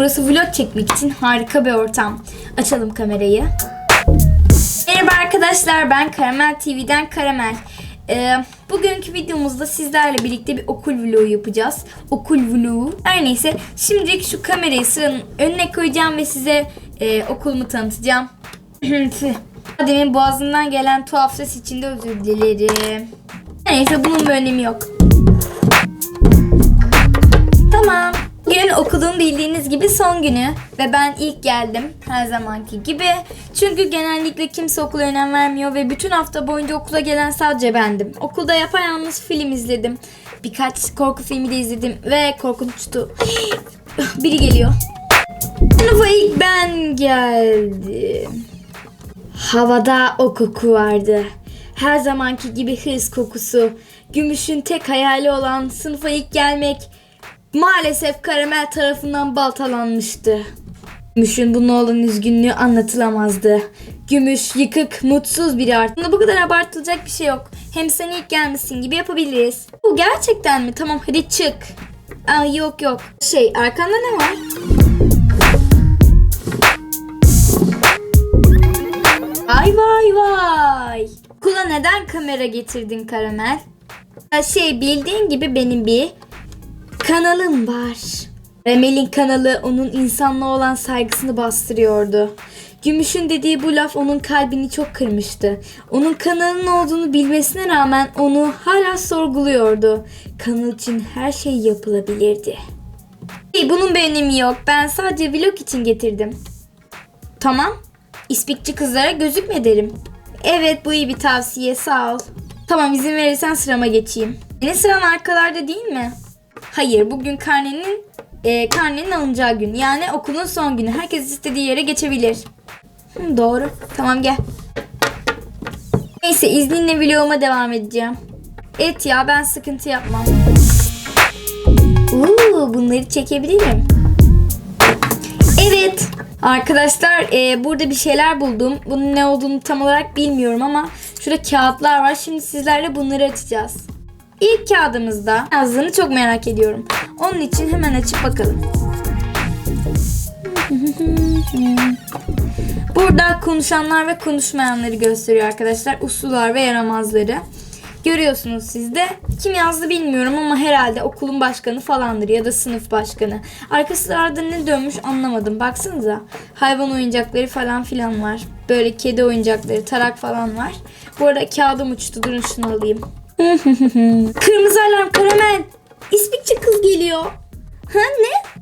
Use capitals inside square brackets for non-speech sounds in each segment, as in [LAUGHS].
Burası vlog çekmek için harika bir ortam. Açalım kamerayı. Merhaba arkadaşlar ben Karamel TV'den Karamel. Ee, bugünkü videomuzda sizlerle birlikte bir okul vlogu yapacağız. Okul vlogu. Her neyse şimdilik şu kamerayı sıranın önüne koyacağım ve size e, okulumu tanıtacağım. [CLEARS THROAT] Demin boğazından gelen tuhaf ses için de özür dilerim. Her neyse bunun bir önemi yok. Tamam. Bugün okulun bildiğiniz gibi son günü ve ben ilk geldim her zamanki gibi. Çünkü genellikle kimse okula önem vermiyor ve bütün hafta boyunca okula gelen sadece bendim. Okulda yapayalnız film izledim. Birkaç korku filmi de izledim ve korkunçtu. [GASPS] Biri geliyor. Sınıfa ilk ben geldim. Havada o koku vardı. Her zamanki gibi hırs kokusu. Gümüşün tek hayali olan sınıfa ilk gelmek maalesef karamel tarafından baltalanmıştı. Gümüş'ün bunun olan üzgünlüğü anlatılamazdı. Gümüş yıkık, mutsuz biri artık. Bu kadar abartılacak bir şey yok. Hem sen ilk gelmişsin gibi yapabiliriz. Bu gerçekten mi? Tamam hadi çık. Aa, yok yok. Şey arkanda ne var? Vay vay vay. Okula neden kamera getirdin Karamel? Şey bildiğin gibi benim bir kanalım var. Remel'in kanalı onun insanlığa olan saygısını bastırıyordu. Gümüş'ün dediği bu laf onun kalbini çok kırmıştı. Onun kanalının olduğunu bilmesine rağmen onu hala sorguluyordu. Kanal için her şey yapılabilirdi. Hey, bunun bir önemi yok. Ben sadece vlog için getirdim. Tamam. İspikçi kızlara gözükme derim. Evet bu iyi bir tavsiye sağ ol. Tamam izin verirsen sırama geçeyim. Senin sıran arkalarda değil mi? Hayır bugün karnenin e, karnenin alınacağı gün. Yani okulun son günü. Herkes istediği yere geçebilir. Hı, doğru. Tamam gel. Neyse izninle vloguma devam edeceğim. Et ya ben sıkıntı yapmam. Uuu bunları çekebilirim. Evet. Arkadaşlar e, burada bir şeyler buldum. Bunun ne olduğunu tam olarak bilmiyorum ama şurada kağıtlar var. Şimdi sizlerle bunları açacağız. İlk kağıdımızda yazdığını çok merak ediyorum. Onun için hemen açıp bakalım. [LAUGHS] Burada konuşanlar ve konuşmayanları gösteriyor arkadaşlar. Uslular ve yaramazları. Görüyorsunuz siz de. Kim yazdı bilmiyorum ama herhalde okulun başkanı falandır ya da sınıf başkanı. Arkasında ne dönmüş anlamadım. Baksanıza. Hayvan oyuncakları falan filan var. Böyle kedi oyuncakları, tarak falan var. Bu arada kağıdım uçtu. Durun şunu alayım. [LAUGHS] Kırmızı alarm karamel. İspikçi kız geliyor. Ha ne?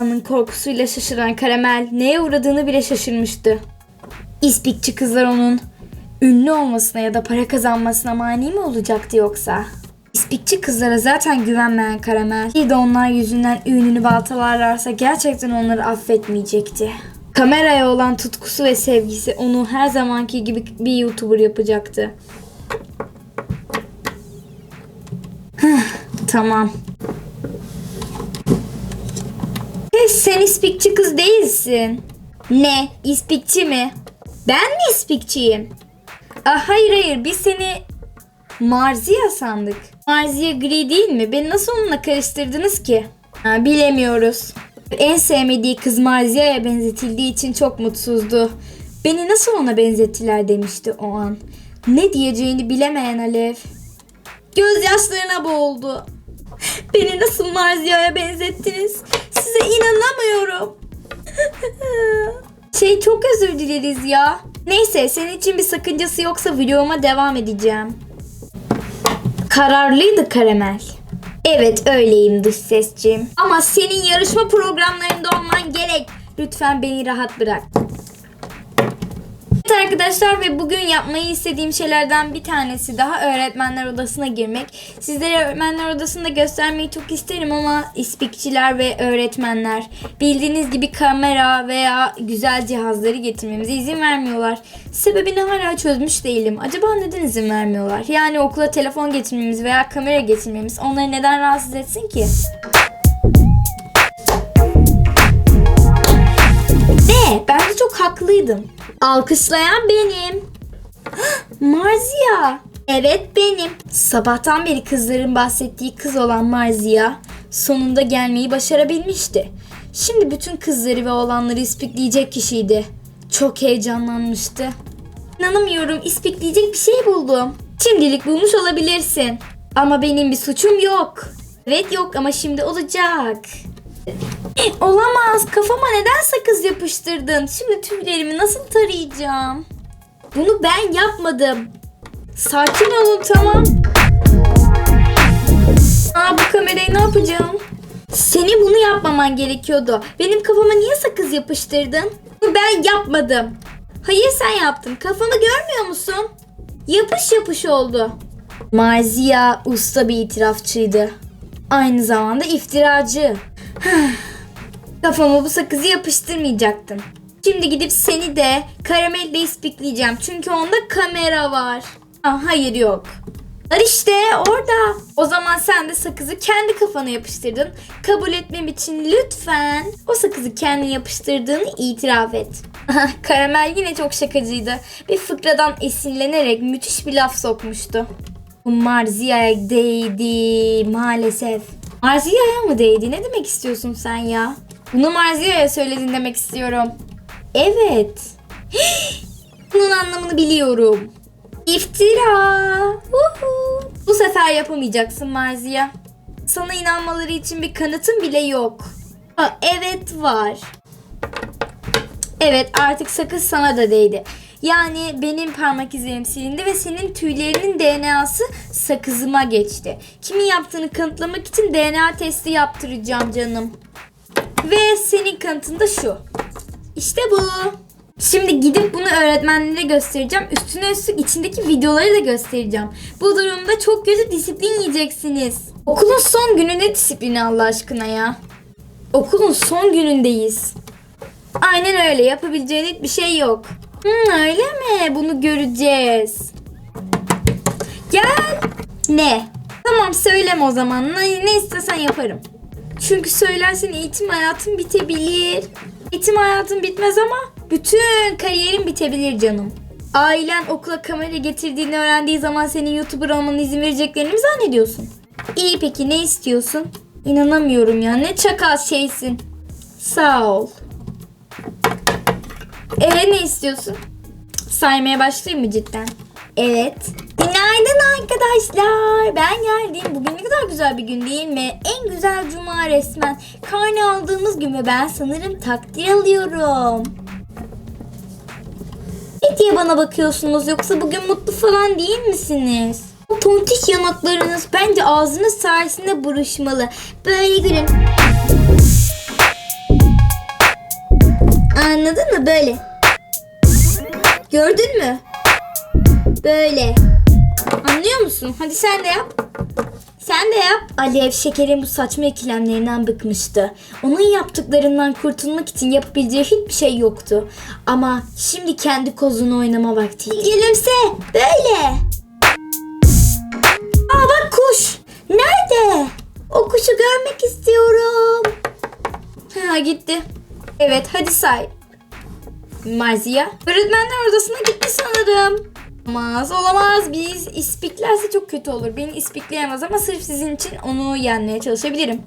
Anın korkusuyla şaşıran karamel neye uğradığını bile şaşırmıştı. İspikçi kızlar onun ünlü olmasına ya da para kazanmasına mani mi olacaktı yoksa? İspikçi kızlara zaten güvenmeyen Karamel, bir de onlar yüzünden ününü baltalarlarsa gerçekten onları affetmeyecekti. Kameraya olan tutkusu ve sevgisi onu her zamanki gibi bir YouTuber yapacaktı. Tamam. Sen ispikçi kız değilsin. Ne? İspikçi mi? Ben mi ispikçiyim? Aa, hayır hayır biz seni Marzia sandık. Marzia gri değil mi? Beni nasıl onunla karıştırdınız ki? Ha, bilemiyoruz. En sevmediği kız Marzia'ya benzetildiği için çok mutsuzdu. Beni nasıl ona benzettiler demişti o an. Ne diyeceğini bilemeyen Alev. Gözyaşlarına boğuldu. Beni nasıl Marzia'ya benzettiniz? Size inanamıyorum. [LAUGHS] Şey çok özür dileriz ya. Neyse senin için bir sakıncası yoksa videoma devam edeceğim. Kararlıydı Karamel. Evet öyleyim dış sesciğim. Ama senin yarışma programlarında olman gerek. Lütfen beni rahat bırak. Evet arkadaşlar ve bugün yapmayı istediğim şeylerden bir tanesi daha öğretmenler odasına girmek. Sizlere öğretmenler odasında göstermeyi çok isterim ama ispikçiler ve öğretmenler bildiğiniz gibi kamera veya güzel cihazları getirmemize izin vermiyorlar. Sebebini hala çözmüş değilim. Acaba neden izin vermiyorlar? Yani okula telefon getirmemiz veya kamera getirmemiz onları neden rahatsız etsin ki? Ne? Bence çok haklıydım. Alkışlayan benim. [GASPS] Marzia. Evet benim. Sabahtan beri kızların bahsettiği kız olan Marzia sonunda gelmeyi başarabilmişti. Şimdi bütün kızları ve oğlanları ispikleyecek kişiydi. Çok heyecanlanmıştı. İnanamıyorum ispikleyecek bir şey buldum. Şimdilik bulmuş olabilirsin. Ama benim bir suçum yok. Evet yok ama şimdi olacak. Olamaz. Kafama neden sakız yapıştırdın? Şimdi tüylerimi nasıl tarayacağım? Bunu ben yapmadım. Sakin olun tamam. Aa bu kamerayı ne yapacağım? Senin bunu yapmaman gerekiyordu. Benim kafama niye sakız yapıştırdın? Bunu ben yapmadım. Hayır sen yaptın. Kafamı görmüyor musun? Yapış yapış oldu. Marzia usta bir itirafçıydı. Aynı zamanda iftiracı. [SIGHS] Kafama bu sakızı yapıştırmayacaktın. Şimdi gidip seni de karamelle ispikleyeceğim. Çünkü onda kamera var. Aa, hayır yok. Var işte orada. O zaman sen de sakızı kendi kafana yapıştırdın. Kabul etmem için lütfen o sakızı kendine yapıştırdığını itiraf et. [LAUGHS] Karamel yine çok şakacıydı. Bir fıkradan esinlenerek müthiş bir laf sokmuştu. Bu Marzia'ya değdi maalesef. Marzia'ya mı değdi? Ne demek istiyorsun sen ya? Bunu Marzia'ya söyledin demek istiyorum. Evet. [GASPS] Bunun anlamını biliyorum. İftira. Uhu. Bu sefer yapamayacaksın Marzia. Sana inanmaları için bir kanıtım bile yok. Aa, evet var. Evet artık sakız sana da değdi. Yani benim parmak izlerim silindi ve senin tüylerinin DNA'sı sakızıma geçti. Kimin yaptığını kanıtlamak için DNA testi yaptıracağım canım. Ve senin kanıtın da şu. İşte bu. Şimdi gidip bunu öğretmenlere göstereceğim. Üstüne üstlük içindeki videoları da göstereceğim. Bu durumda çok kötü disiplin yiyeceksiniz. Okulun son günü ne disiplini Allah aşkına ya? Okulun son günündeyiz. Aynen öyle. Yapabileceğin hiçbir şey yok. Hmm, öyle mi? Bunu göreceğiz. Gel. Ne? Tamam söyleme o zaman. Ne, ne istesen yaparım. Çünkü söylersen eğitim hayatın bitebilir. Eğitim hayatın bitmez ama bütün kariyerin bitebilir canım. Ailen okula kamera getirdiğini öğrendiği zaman senin YouTuber olmana izin vereceklerini mi zannediyorsun? İyi peki ne istiyorsun? İnanamıyorum ya ne çakal şeysin. Sağ ol. Ee ne istiyorsun? Saymaya başlayayım mı cidden? Evet. Günaydın arkadaşlar. Ben geldim. Bugün ne kadar güzel bir gün değil mi? En güzel cuma resmen. Karne aldığımız gün ve ben sanırım takdir alıyorum. Ne diye bana bakıyorsunuz yoksa bugün mutlu falan değil misiniz? O tontiş yanaklarınız bence ağzınız sayesinde buruşmalı. Böyle gülün. Anladın mı? Böyle. Gördün mü? Böyle. Anlıyor musun? Hadi sen de yap. Sen de yap. Alev şekerin bu saçma ikilemlerinden bıkmıştı. Onun yaptıklarından kurtulmak için yapabileceği hiçbir şey yoktu. Ama şimdi kendi kozunu oynama vakti. Gülümse. Böyle. Aa bak kuş. Nerede? O kuşu görmek istiyorum. Ha gitti. Evet hadi say. Marzia. Öğretmenler odasına gitti sanırım. Olamaz olamaz. Biz ispiklerse çok kötü olur. Beni ispikleyemez ama sırf sizin için onu yenmeye çalışabilirim.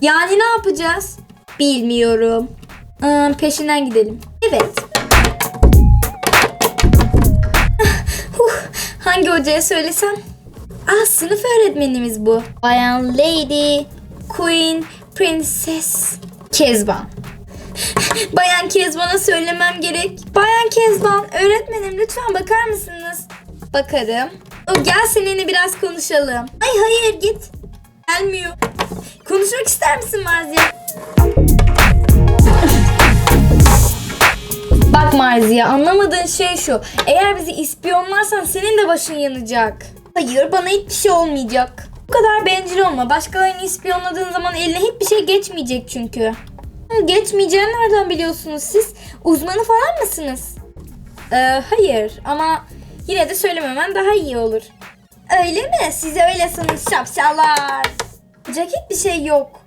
Yani ne yapacağız? Bilmiyorum. Ee, peşinden gidelim. Evet. Huh, hangi hocaya söylesem? Ah sınıf öğretmenimiz bu. Bayan Lady, Queen, Princess, Kezban. Bayan Kezban'a söylemem gerek. Bayan Kezban, öğretmenim lütfen bakar mısınız? Bakarım. O gel seninle biraz konuşalım. Ay hayır git. Gelmiyor. Konuşmak ister misin Marzia? Bak Marzia anlamadığın şey şu. Eğer bizi ispiyonlarsan senin de başın yanacak. Hayır bana hiçbir şey olmayacak. Bu kadar bencil olma. Başkalarını ispiyonladığın zaman eline hiçbir şey geçmeyecek çünkü. Geçmeyeceğini nereden biliyorsunuz siz? Uzmanı falan mısınız? Ee, hayır ama yine de söylememen daha iyi olur. Öyle mi? Siz öylesiniz şapşallar. Yapacak hiçbir şey yok.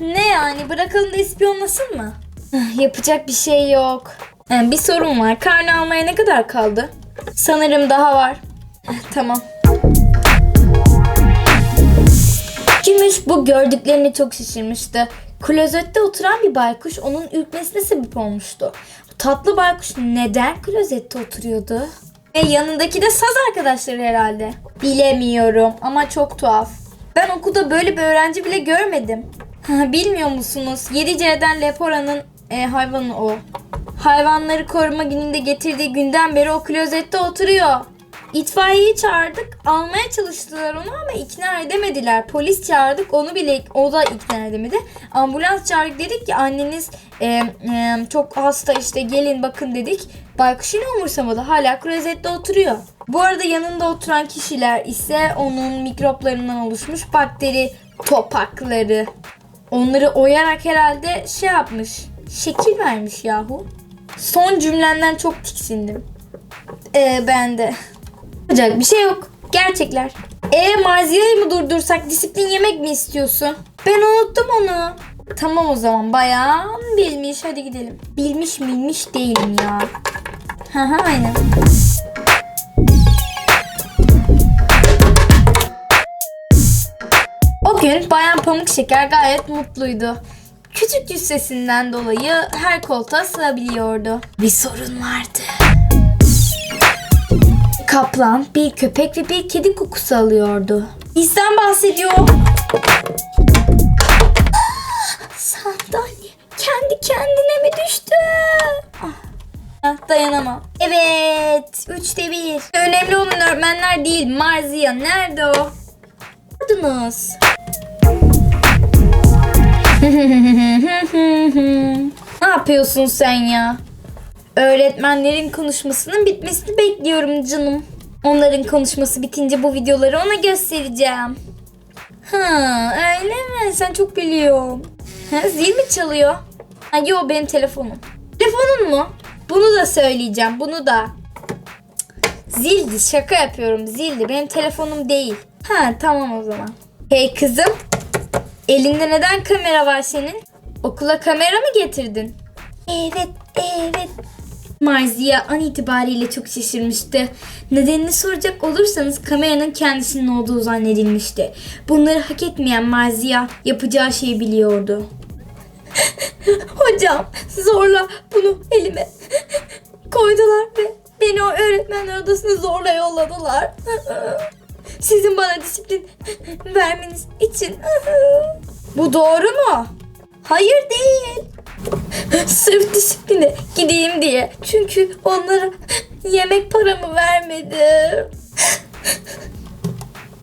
Ne yani bırakalım da ispiyonlasın mı? Ah, Yapacak bir şey yok. Ee, bir sorun var. Karne almaya ne kadar kaldı? Sanırım daha var. Eh, Tamam. Gümüş bu gördüklerini çok şaşırmıştı. Klozette oturan bir baykuş onun ürkmesine sebep olmuştu. Bu tatlı baykuş neden klozette oturuyordu? E yanındaki de saz arkadaşları herhalde. Bilemiyorum ama çok tuhaf. Ben okulda böyle bir öğrenci bile görmedim. Bilmiyor musunuz? 7C'den Lepora'nın e, hayvanı o. Hayvanları koruma gününde getirdiği günden beri o klozette oturuyor. İtfaiyeyi çağırdık. Almaya çalıştılar onu ama ikna edemediler. Polis çağırdık. Onu bile o da ikna edemedi. Ambulans çağırdık dedik ki anneniz e, e, çok hasta işte gelin bakın dedik. Baykuş yine umursamadı. Hala klozette oturuyor. Bu arada yanında oturan kişiler ise onun mikroplarından oluşmuş bakteri topakları. Onları oyarak herhalde şey yapmış. Şekil vermiş yahu. Son cümlenden çok tiksindim. Ee, ben de. Yapacak bir şey yok. Gerçekler. E Marzia'yı mı durdursak disiplin yemek mi istiyorsun? Ben unuttum onu. Tamam o zaman bayağı bilmiş hadi gidelim. Bilmiş bilmiş değilim ya. Hı hı aynen. O gün Bayan Pamuk Şeker gayet mutluydu. Küçük cüssesinden dolayı her koltuğa sığabiliyordu. Bir sorun vardı. Kaplan bir köpek ve bir kedi kokusu alıyordu. Bizden bahsediyor. Sandalye kendi kendine mi düştü? Ah, ah, dayanamam. Evet. Üçte bir. Önemli olan öğretmenler değil. Marzia. Nerede o? Gördünüz. [LAUGHS] ne yapıyorsun sen ya? Öğretmenlerin konuşmasının bitmesini bekliyorum canım. Onların konuşması bitince bu videoları ona göstereceğim. Ha, öyle mi? Sen çok biliyorsun. Ha, zil mi çalıyor? Ha, yo benim telefonum. Telefonun mu? Bunu da söyleyeceğim. Bunu da. Zildi. Şaka yapıyorum. Zildi. Benim telefonum değil. Ha tamam o zaman. Hey kızım. Elinde neden kamera var senin? Okula kamera mı getirdin? Evet, evet. Marzia an itibariyle çok şaşırmıştı. Nedenini soracak olursanız kameranın kendisinin olduğu zannedilmişti. Bunları hak etmeyen Marzia yapacağı şeyi biliyordu. [LAUGHS] Hocam zorla bunu elime koydular ve beni o öğretmenler odasına zorla yolladılar. [LAUGHS] Sizin bana disiplin vermeniz için. [LAUGHS] Bu doğru mu? Hayır değil. Sırf disipline gideyim diye. Çünkü onlara yemek paramı vermedim.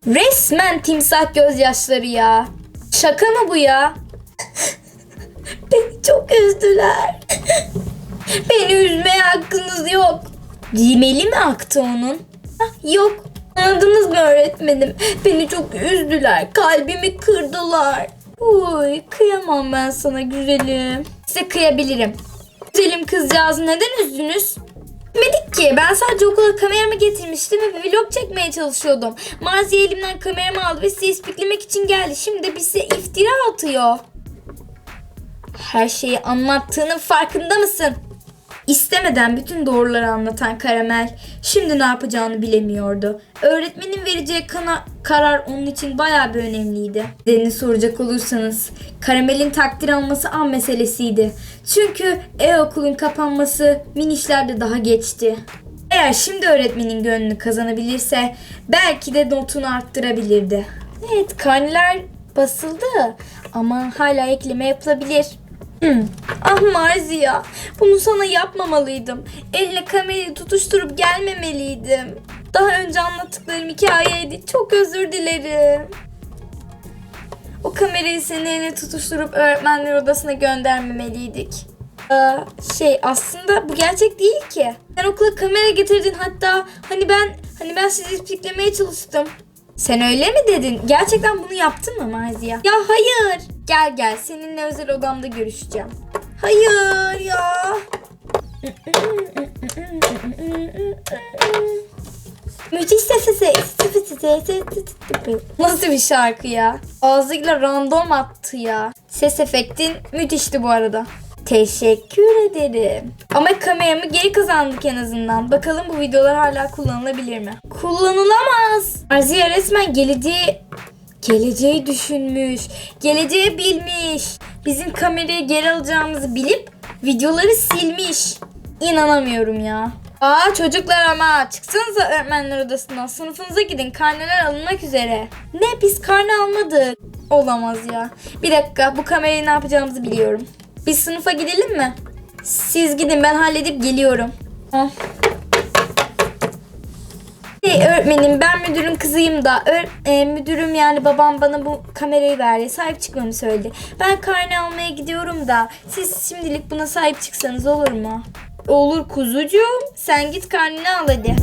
Resmen timsah gözyaşları ya. Şaka mı bu ya? Beni çok üzdüler. Beni üzmeye hakkınız yok. Rimeli mi aktı onun? Yok. Anladınız mı öğretmenim? Beni çok üzdüler. Kalbimi kırdılar. Uy kıyamam ben sana güzelim. Size kıyabilirim. Güzelim kızcağız neden üzdünüz? Bilmedik ki. Ben sadece okula kameramı getirmiştim ve vlog çekmeye çalışıyordum. Mazi elimden kameramı aldı ve sizi ispiklemek için geldi. Şimdi de bize iftira atıyor. Her şeyi anlattığının farkında mısın? İstemeden bütün doğruları anlatan Karamel şimdi ne yapacağını bilemiyordu. Öğretmenin vereceği kana karar onun için bayağı bir önemliydi. Nedenini soracak olursanız Karamel'in takdir alması an meselesiydi. Çünkü e-okulun kapanması minişlerde daha geçti. Eğer şimdi öğretmenin gönlünü kazanabilirse belki de notunu arttırabilirdi. Evet karneler basıldı ama hala ekleme yapılabilir. Hmm. Ah Marzia, bunu sana yapmamalıydım. Elle kamerayı tutuşturup gelmemeliydim. Daha önce anlattıklarım hikayeydi. Çok özür dilerim. O kamerayı senin eline tutuşturup öğretmenler odasına göndermemeliydik. Aa, şey aslında bu gerçek değil ki. Sen okula kamera getirdin hatta hani ben hani ben sizi ispiklemeye çalıştım. Sen öyle mi dedin? Gerçekten bunu yaptın mı Marzia? Ya hayır. Gel gel seninle özel odamda görüşeceğim. Hayır ya. Müthiş sesi Nasıl bir şarkı ya? Ağzıyla random attı ya. Ses efektin müthişti bu arada. Teşekkür ederim. Ama kameramı geri kazandık en azından. Bakalım bu videolar hala kullanılabilir mi? Kullanılamaz. Arziye resmen geleceği geleceği düşünmüş. Geleceği bilmiş. bizim kamerayı geri alacağımızı bilip videoları silmiş. İnanamıyorum ya. Aa çocuklar ama çıksanıza öğretmenler odasından sınıfınıza gidin karneler alınmak üzere. Ne biz karne almadık. Olamaz ya. Bir dakika bu kamerayı ne yapacağımızı biliyorum. Biz sınıfa gidelim mi? Siz gidin ben halledip geliyorum. Hah. Hey öğretmenim ben müdürün kızıyım da öğ- e, müdürüm yani babam bana bu kamerayı verdi sahip çıkmamı söyledi. Ben karne almaya gidiyorum da siz şimdilik buna sahip çıksanız olur mu? Olur kuzucuğum sen git karneni al hadi.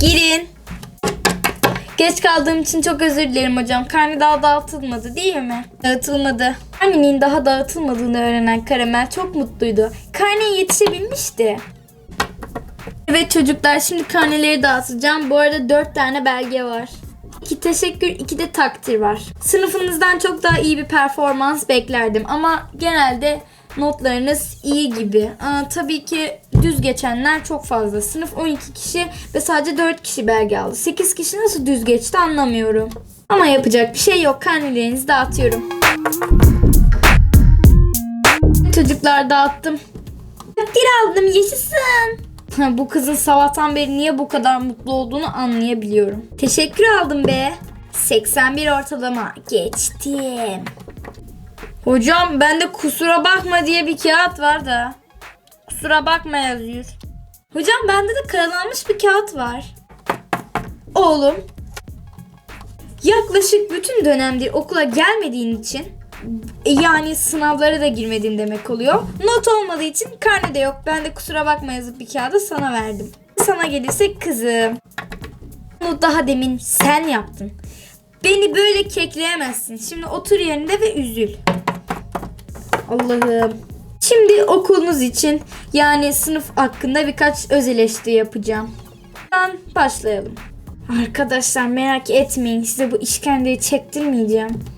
Girin. Geç kaldığım için çok özür dilerim hocam. Karne daha dağıtılmadı değil mi? Dağıtılmadı. Karnenin daha dağıtılmadığını öğrenen Karamel çok mutluydu. Karneye yetişebilmişti. Evet çocuklar şimdi karneleri dağıtacağım. Bu arada 4 tane belge var. 2 teşekkür, 2 de takdir var. Sınıfınızdan çok daha iyi bir performans beklerdim ama genelde notlarınız iyi gibi. Aa, tabii ki düz geçenler çok fazla. Sınıf 12 kişi ve sadece 4 kişi belge aldı. 8 kişi nasıl düz geçti anlamıyorum. Ama yapacak bir şey yok. Karnelerinizi dağıtıyorum. Çocuklar dağıttım. Takdir aldım yaşasın. Bu kızın sabahtan beri niye bu kadar mutlu olduğunu anlayabiliyorum. Teşekkür aldım be. 81 ortalama. Geçtim. Hocam bende kusura bakma diye bir kağıt var da. Kusura bakma yazıyor. Hocam bende de karalanmış bir kağıt var. Oğlum. Yaklaşık bütün dönemdir okula gelmediğin için yani sınavlara da girmedin demek oluyor. Not olmadığı için karne de yok. Ben de kusura bakma yazıp bir kağıda sana verdim. Sana gelirse kızım. Bunu daha demin sen yaptın. Beni böyle kekleyemezsin. Şimdi otur yerinde ve üzül. Allah'ım. Şimdi okulunuz için yani sınıf hakkında birkaç öz eleştiri yapacağım. Ben başlayalım. Arkadaşlar merak etmeyin size bu işkenceyi çektirmeyeceğim.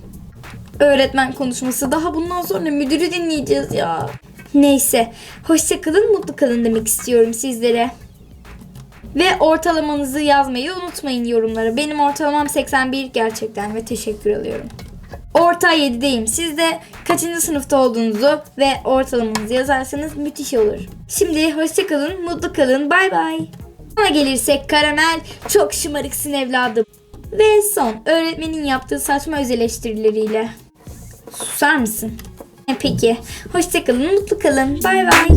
Öğretmen konuşması daha bundan sonra müdürü dinleyeceğiz ya. Neyse hoşça kalın mutlu kalın demek istiyorum sizlere. Ve ortalamanızı yazmayı unutmayın yorumlara. Benim ortalamam 81 gerçekten ve teşekkür alıyorum. Orta 7'deyim. Siz de kaçıncı sınıfta olduğunuzu ve ortalamanızı yazarsanız müthiş olur. Şimdi hoşça kalın, mutlu kalın. Bay bay. Bana gelirsek karamel çok şımarıksın evladım. Ve son öğretmenin yaptığı saçma öz eleştirileriyle. Susar mısın? E, Peki. Hoşça kalın, mutlu kalın. Bay bay.